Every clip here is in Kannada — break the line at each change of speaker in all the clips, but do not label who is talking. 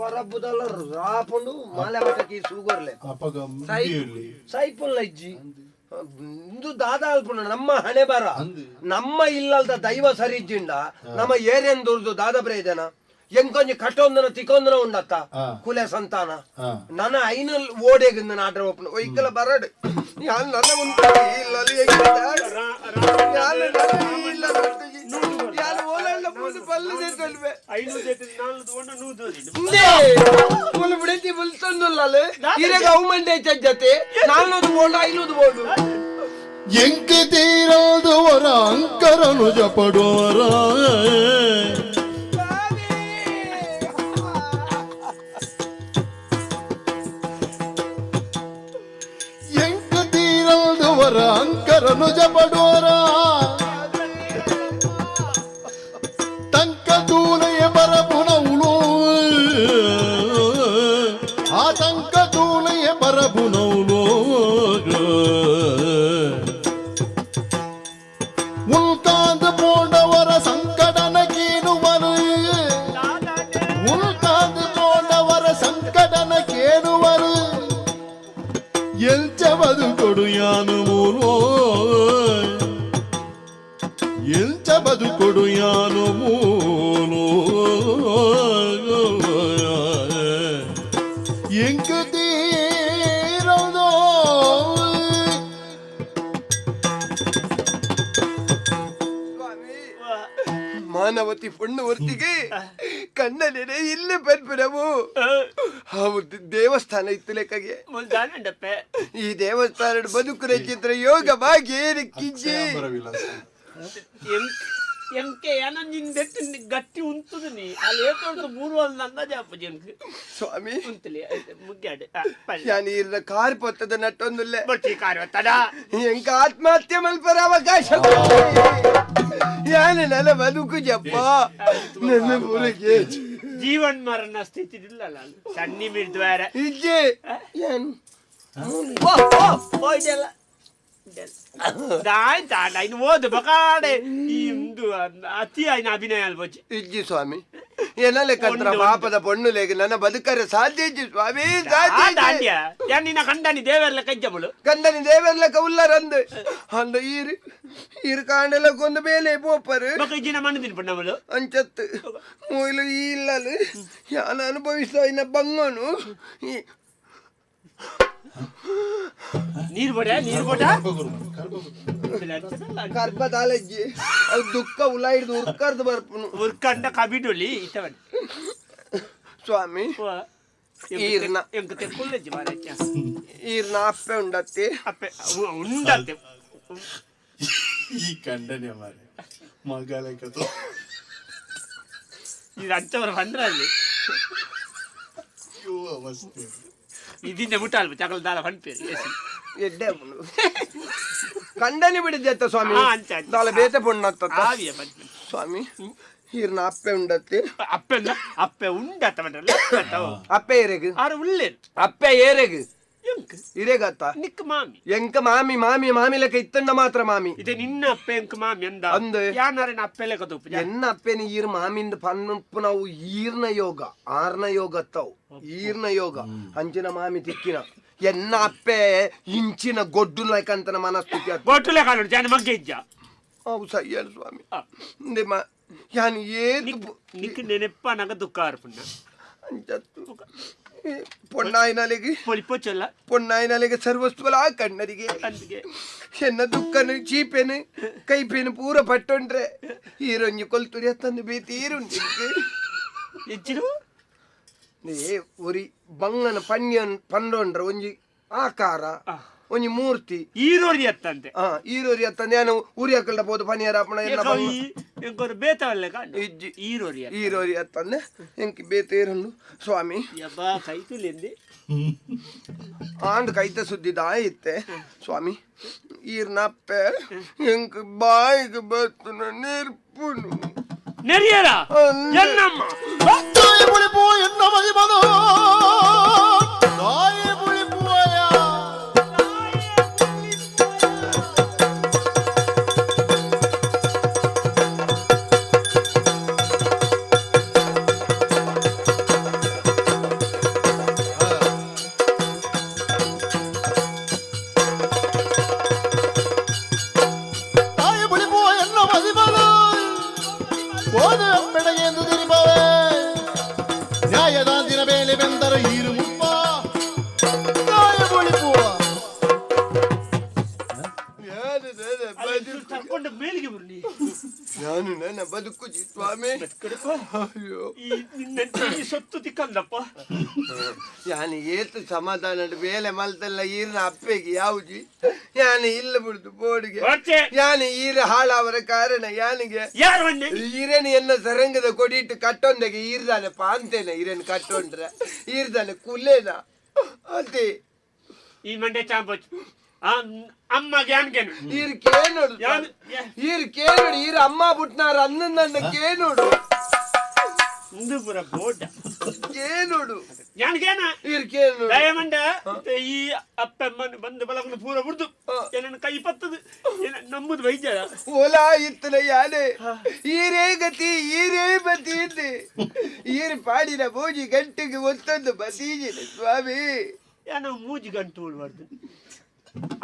ಪರಬ್ಬುದಲ್ಲ ರಾಪುಂಡು ಮಾಲೆ ಮಠಕ್ಕೆ ಸೂಗರ್ಲೆ
ಅಪಗ
ಸೈ
ಮುಗಿಯಲ್ಲಿ
ಸೈಪುಲ್ಲ ಇಜ್ಜಿ ಇಂದು ದಾದ ಅಲ್ಪುಣ ನಮ್ಮ ಹಣೆ ಬರ ನಮ್ಮ ಇಲ್ಲದ ದೈವ ಸರಿಜ್ಜಿಂಡ ನಮ್ಮ ಏರೇನ್ ದುರ್ದು ದಾದ ಬ್ರೇದನ ಎಂಕೊಂಜಿ ಕಟ್ಟೊಂದನ ತಿಕೊಂದನ ಉಂಡತ್ತ. ಕುಲೆ ಸಂತಾನ. ನನ್ನ ಐನಲ್ ಓಡೆಗಿಂದ ನಾಟ್ರ ಒಪ್ಪನ ಒಯ್ಕಲ ಬರಡ್ ಯಾನ್ ನನ್ನ ಉಂಟು ಇಲ್ಲ ಓಲಲ್ಲ ಮುಂದೆ ಬಲ್ಲದೆ ತೊಲ್ವೆ
ಐನೂರು ಜೊತೆ ನಾಲ್ಕು ತಗೊಂಡು ನೂರು ತೋರಿದ್ದು
ಹಿಂದೆ ಮುಲು ಬಿಡತಿ ಬಲ್ತಂದುಲ್ಲಲೆ ಇರೆಗ ಅವಮಂಡೆ ಜತೆ ನಾಲ್ನೂದು ಬೋಂಡು ಐನೂದು ಬೋಂಡು
ಎಂಕ ತೀರಾದವರ ಅಂಕರನು ಜಪಡುವರ காந்து போண்ட வர சங்கடன கேணுவரு உள் காந்து போண்ட வர சங்கடன கேணுவரு எல்ச்சவது கொடு யானு மூர்வோ
எல்ச்சவது ನಾನವತಿ ಪುಣ್ಯವರ್ತಿಗೆ ಕಣ್ಣನೇನೆ ಇಲ್ಲಿ ಬಂದ್ಬಿ ನಾವು ಹೌದು ದೇವಸ್ಥಾನ ಇತ್ತು ಲೆಕ್ಕಗೆ. ಈ ದೇವಸ್ಥಾನ ಬದುಕು ರಚಿತ್ರ ಯೋಗವಾಗಿ ಬಾಗಿ ಕಿಂಚಿ
ಎಂಕೆ ಗಟ್ಟಿ ನೀ. ಮೂರು
ಸ್ವಾಮಿ.
ಉಂತಲಿ
ಕಾರ್
ಪತ್ತದ ನಟ್ಟೊಂದುಲ್ಲೆ.
ಕಾರ್ ಹೆಂಕ ಆತ್ಮಹತ್ಯೆ ಮಲ್ಪರ ಅವಕಾಶ yani nele వెనుకు చెప్పా నిన్ను
పూలకి జీవన్ మరణ స్థితి సన్ని మీరు ద్వారా
ఇచ్చి ಏನ್
ಓ ಓ ಓ ಇದೆಲ್ಲ ಆಯ್ತಾ ಇನ್ನು ಓದು ಬಕಾಡೆ ಈ ಒಂದು ಅತಿ ಆಯ್ನ ಅಭಿನಯ ಅಲ್ಬೋಚಿ
ಇಜ್ಜಿ ಸ್ವಾಮಿ ಏನಲ್ಲ ಕಂತ್ರ ಪಾಪದ ಪೊಣ್ಣು ಲೇಗ ನನ್ನ ಬದುಕರೆ ಸಾಧ್ಯ ಇಜ್ಜಿ ಸ್ವಾಮಿ ಸಾಧ್ಯ ಇಜ್ಜಿ.
ದಾಂಡ್ಯ ಯಾನ್ ನಿನ್ನ ಕಂಡನಿ ದೇವರ್ಲ ಕಜ್ಜಮಳು
ಕಂದನಿ ದೇವೆಲ್ಲ ಕೌಲ್ಲರಂದು ಅಂದ ಈರು ಈರು ಕಾಂಡೆಲ್ಲ ಕೊಂದು ಬೇಲೆ ಪೋಪರು
ಬಕ ಇಜ್ಜಿನ ಮಣ್ಣು ತಿನ್ಪಣ್ಣಮಳು
ಅಂಚತ್ತು ಮೂಲು ಈ ಇಲ್ಲಲು ಯಾನ ಅನುಭವಿಸ್ತಾ ಇನ್ನ ಬಂಗನು ಈ
ನೀರ್ ಬಡ ನೀರ್ ಬಡ
ಕರ್ಬದಾಲಜ್ಜಿ ಅವ್ ದುಃಖ ಉಲ ಹಿಡಿದು ಉರ್ಕರ್ದು ಬರ್ಪನು.
ಉರ್ಕಂಡ ಕಬಿಡೊಲಿ ಇತ್ತವನ್
ಸ್ವಾಮಿ ಈರ್ನ.
ಎಂಕ ತೆಕ್ಕೊಳ್ಳಜ್ಜಿ ಮಾರಚ್ಚ
ಈರ್ನ ಅಪ್ಪೆ ಉಂಡತ್ತಿ.
ಅಪ್ಪೆ ಉಂಡತ್ತೆ.
ಈ ಕಂಡನೆ ಮಾರೆ ಮಗಳ ಕಥೆ
ಇದು ಅಂಚವರ ಬಂದ್ರಲ್ಲಿ
ಅಯ್ಯೋ ಅವಸ್ಥೆ.
ඉදින්න මුටල් චකල දාලා
වන් පෙර එඩ
కండనిబిడి చేస్తా స్వామి
దాని బేత
పొండత్త స్వామి ஹீர்னா அப்பே
உண்டத்து அப்பே அப்பே உண்டத்தவன்
அப்பே ஏறகு
ஆறு உள்ளே
அப்பே ஏறகு
ಇದೇ
ಗತ್ತ
ನಿಕ್ ಮಾಮಿ
ಎಂಕ ಮಾಮಿ ಮಾಮಿ ಮಾಮಿ ಲೆಕ್ಕ ಇತ್ತಂಡ ಮಾತ್ರ ಮಾಮಿ
ಇದೆ ನಿನ್ನ ಅಪ್ಪೆ ಎಂಕ ಮಾಮಿ ಅಂದ
ಅಂದ
ಯಾನಾರೆ ಅಪ್ಪೆ ಲೆಕ್ಕ ತೂಪು
ಎನ್ನ ಅಪ್ಪೆನ ಈರ್ ಮಾಮಿಂದ ಪನ್ನುಪ್ಪು ನಾವು ಈರ್ನ ಯೋಗ ಆರ್ನ ಯೋಗ ತಾವು ಈರ್ನ ಯೋಗ ಅಂಚಿನ ಮಾಮಿ ತಿಕ್ಕಿನ ಎನ್ನ ಅಪ್ಪೆ ಇಂಚಿನ ಗೊಡ್ಡು ಲೆಕ್ಕಂತನ ಮನಸ್ಥಿತಿ ಗೊಡ್ಡು
ಲೆಕ್ಕ ನೋಡಿ ಜನ ಮಗ್ಗೆ ಇಜ್ಜ
ಅವು ಸಹ್ಯಾಲ ಸ್ವಾಮಿ ನಿಮ್ಮ ಯಾನು ಏನ್
ನಿಕ್ ನೆನೆಪ್ಪ ನಗ ದುಃಖ ಅರ್ಪಣ್ಣ
ಅಂಚ പൊണ്ണായനാലേക്ക്
പൊലിപ്പൊച്ചല്ല
പൊണ്ണായനാലേക്ക് സർവസ്തുവല ആ
കണ്ണരികെ
എന്ന ದುಃಖನು ಚೀಪೇನು ಕೈಪೇನು ಪೂರ ಪಟ್ಟೊಂಡ್ರೆ ಈರೊಂಜಿ ಕೊಲ್ತುರಿ ಹತ್ತನ್ನು ಬೇ ತೀರುಂಟು
ಹೆಚ್ಚಿರು
ಏ ಒರಿ ಬಂಗನ ಪಣ್ಯ ಪಂಡೊಂಡ್ರೆ ಒಂಜಿ ಆಕಾರ ಒಂಜಿ ಮೂರ್ತಿ.
ಈರೋರಿ ಅತ್ತಂತೆ.
ಹಾ ಈರೋರಿ ಅತ್ತಂದೆ ಏನು ಉರಿ ಹಾಕಲ್ಡ ಪನಿಯರ ಅಪ್ಪಣ ಎಲ್ಲ
ಎಂಕೊರು ಬೇತಾವಲ್ಲ ಕಾಂಡು.
ಇಜ್ಜಿ.
ಈರೋರಿ
ಈರೋರಿ ಅತ್ತಂದೆ. ಎಂಕಿ ಬೇತೇರನ್ನು ಸ್ವಾಮಿ.
ಯಬ್ಬಾ ಕೈತುಲೆಂದೆ
ಆಂಡ್ ಕೈತ ಸುದ್ದಿದ ದಾಯಿತ್ತೆ ಸ್ವಾಮಿ. ಈರ್ ಈರ್ನಪ್ಪೆ ಎಂಕ ಬಾಯಿಗೆ ಬತ್ತುನ ನೆರ್ಪುನು.
ನೆರಿಯರ? ಎನ್ನಮ್ಮ.
ಎನ್ನಮ್ಮ ನನ್ನ
ಅಲ್ಲಿ
ಬದುಕು
ತಕೊಂಡು ಮೇಲಿಗೆ ಬರ್ಲಿ
ನಾನು ನನ್ನ ಬದುಕುಜಿ ಸ್ವಾಮಿ
ಕಡಪ
ಅಯ್ಯೋ
ಈ ನಿನ್ನ ಈ ಸೊತ್ತು ತಿಕ್ಕಂದಪ್ಪ
ಯಾನಿ ಏತು ಸಮಾಧಾನ ಬೇಲೆ ಮಲ್ತಲ್ಲ ಈರಿನ ಅಪ್ಪೆಗೆ ಯಾವುಜಿ ಯಾನಿ ಇಲ್ಲ ಬಿಡುದು ಬೋಡಿಗೆ
ಓಕೆ
ಯಾನಿ ಈರ ಹಾಳಾವರ ಕಾರಣ ಯಾನಿಗೆ
ಯಾರು ಬಂದೆ
ಈರೇನು ಎನ್ನ ಸರಂಗದ ಕೊಡಿಟ್ಟು ಕಟ್ಟೊಂದಗೆ ಈರ್ದಾನೆ ಪಾಂತೇನೆ ಈರೇನು ಕಟ್ಟೊಂಡ್ರೆ ಈರ್ದಾನೆ ಕುಲ್ಲೇನ ಅದೇ
ಈ ಮಂಡೆ ಚಾಂಪೋಚ್ ಅಮ್ಮ ಗ್ಯಾನ್ಗೆನು.
ಈರ್ ಕೇನೋಡು
ಯಾನ್- ಯಾ-
ಈರ್ ಕೇನೋಡು ಈರ ಅಮ್ಮ ಬಿಟ್ನಾರ ಅನ್ನ ನನ್ನ
ಮುಂದೆ ಪುರ ಬೋಟ
ಕೇನೋಡು
ಯಾನ್ಗೇನ
ಈರ್ ಕೇನೋಡು
ದಯಮಂಡ ಈ ಅಪ್ಪಮ್ಮನ ಬಂದು ಬಲವನ್ನು ಪೂರ ಬಿಡ್ದು. ಏನನ್ನ ಕೈ ಪತ್ತದು? ನಮ್ಮದು ವೈದ್ಯ?
ಓಲ ಇತ್ತಲ ಯಾನೆ ಈರೇ ಗತಿ ಈರೇ ಬತಿ ಇದೆ ಈರ್ ಪಾಡಿನ ಬೋಜಿ ಗಂಟೆಗೆ ಒತ್ತೊಂದು ಬತೀಜಿನ ಸ್ವಾಮಿ.
ಏನೋ ಮೂಜಿ ಗಂಟು ಉಳ್ಬಾರ್ದು.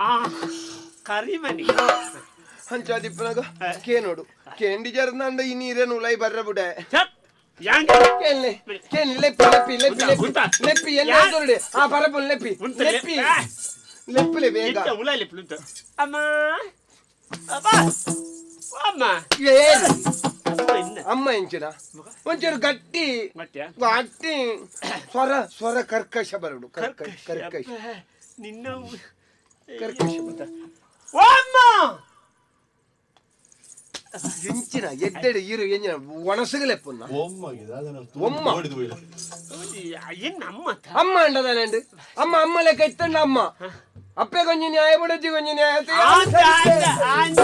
ಆ ಕರಿಮನಿ
ಹಂಚಾದಿಪ್ಪನಾಗ ಕೇನೋಡು ಕೇಂಡಿ ಜರ್ನಂಡ ಈ ನೀರೇನು ಉಲೈ ಬರ್ರ ಬುಡೆ. ಕೇಳಿ ಲೆಪ್ಪಿ ಲೆಪ್ಪಿ ಲೆಪ್ಪಿ ಲೆಪ್ಪಿ.
ಉಂಟಾ?
ಲೆಪ್ಪಿ ಎಲ್ಲ
ಯಾ-
ಆ ಲೆಪ್ಪಿ. ಲೆಪ್ಪಿ. ಲೆಪ್ಪಲೆ ಬೇಗ.
ಅಮ್ಮ. ಅಪ್ಪ. ಅಮ್ಮ.
ಏನು
ಅಮ್ಮ
ಎಂಚಿನ ಒಂಚೂರು ಗಟ್ಟಿ. ಸ್ವರ ಸ್ವರ ಕರ್ಕಶ ಬರಡು. ಕರ್ಕಶ. ಕರ್ಕಶ.
ನಿನ್ನ
ಕರ್ಕಶ ಬರ
ಓ ಅಮ್ಮ
ಎಂಚಿನ ಎದ್ದೆಡೆ ಈರು ಎಂಚಿನ ಒಣಸಗಲೆಪ್ಪುನ್ನ
ಒಮ್ಮಗೆ ಅದನ್ನ
ಒಮ್ಮ.
ನೋಡಿದು ಬಿಡು.
ಏನ್ ಅಮ್ಮ ತ?
ಅಮ್ಮ ಅಂಡದಾನಂಡು ಅಮ್ಮ ಅಮ್ಮ ಲೆಕ್ಕ ಇತ್ತಂಡ ಅಮ್ಮ ಅಪ್ಪೆ ಕೊಂಚ ನ್ಯಾಯ ಬಿಡಜ್ಜಿ ಕೊಂಚ ನ್ಯಾಯ
ಆಂಜ,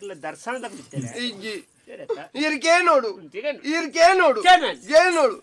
ಇರಲ ದರ್ಶನದ ಬಿಡ್ತೇನೆ.
ಇರ್ಕೇ ನೋಡು? ಇರ್ಕೆ ನೋಡು. ಏ ನೋಡು?